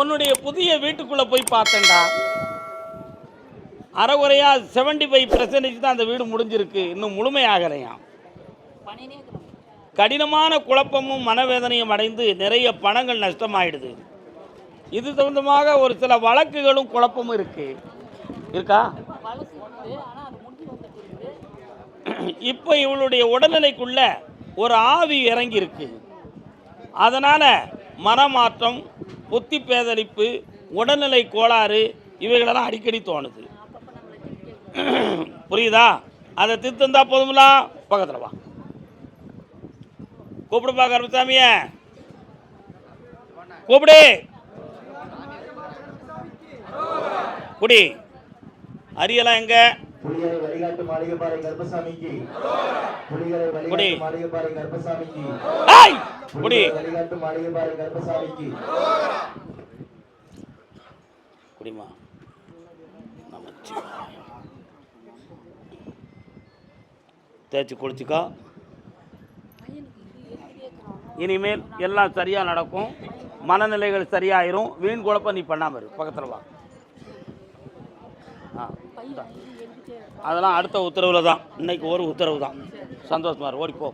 உன்னுடைய புதிய வீட்டுக்குள்ளே போய் பார்த்தேன்டா. அறகுறையாக செவன்டி ஃபைவ் பர்சன்டேஜ் தான் அந்த வீடு முடிஞ்சிருக்கு. இன்னும் முழுமையாகலையாம் கடினமான குழப்பமும் மனவேதனையும் அடைந்து நிறைய பணங்கள் நஷ்டமாயிடுது. இது சம்பந்தமாக ஒரு சில வழக்குகளும் குழப்பமும் இருக்கு. இருக்கா? இப்போ இவளுடைய உடல்நிலைக்குள்ள ஒரு ஆவி இறங்கி இருக்கு அதனால மனமாற்றம் புத்தி பேதலிப்பு உடல்நிலை கோளாறு இவைகளெல்லாம் அடிக்கடி தோணுது. புரியுதா? அதை திருத்தந்தா போதுங்களா பக்கத்தில் வா. கூப்பிடுப்பா கருப்பசாமிய கூப்பிடு. குடி. அரியலாம் எங்க? புலிகளை வழிகாட்டு மாளிகைப்பாறை கருப்பசாமிக்கு. புலிகளை குடி. வழிகாட்டு மாளிகைப்பாறை கருப்பசாமிக்கு. ஏய் குடி புலிகளை வழிகாட்டு மாளிகைப்பாறை கருப்பசாமிக்கு. குடிமா. நமச்சிவாய. தேய்ச்சி குளிச்சுக்கோ. இனிமேல் எல்லாம் சரியாக நடக்கும். மனநிலைகள் சரியாயிரும். வீண் குழப்பம் நீ பண்ணாமல் இரு. பக்கத்தில் வா. அதெல்லாம் அடுத்த உத்தரவில் தான் இன்னைக்கு ஒரு உத்தரவு தான் சந்தோஷமா இரு,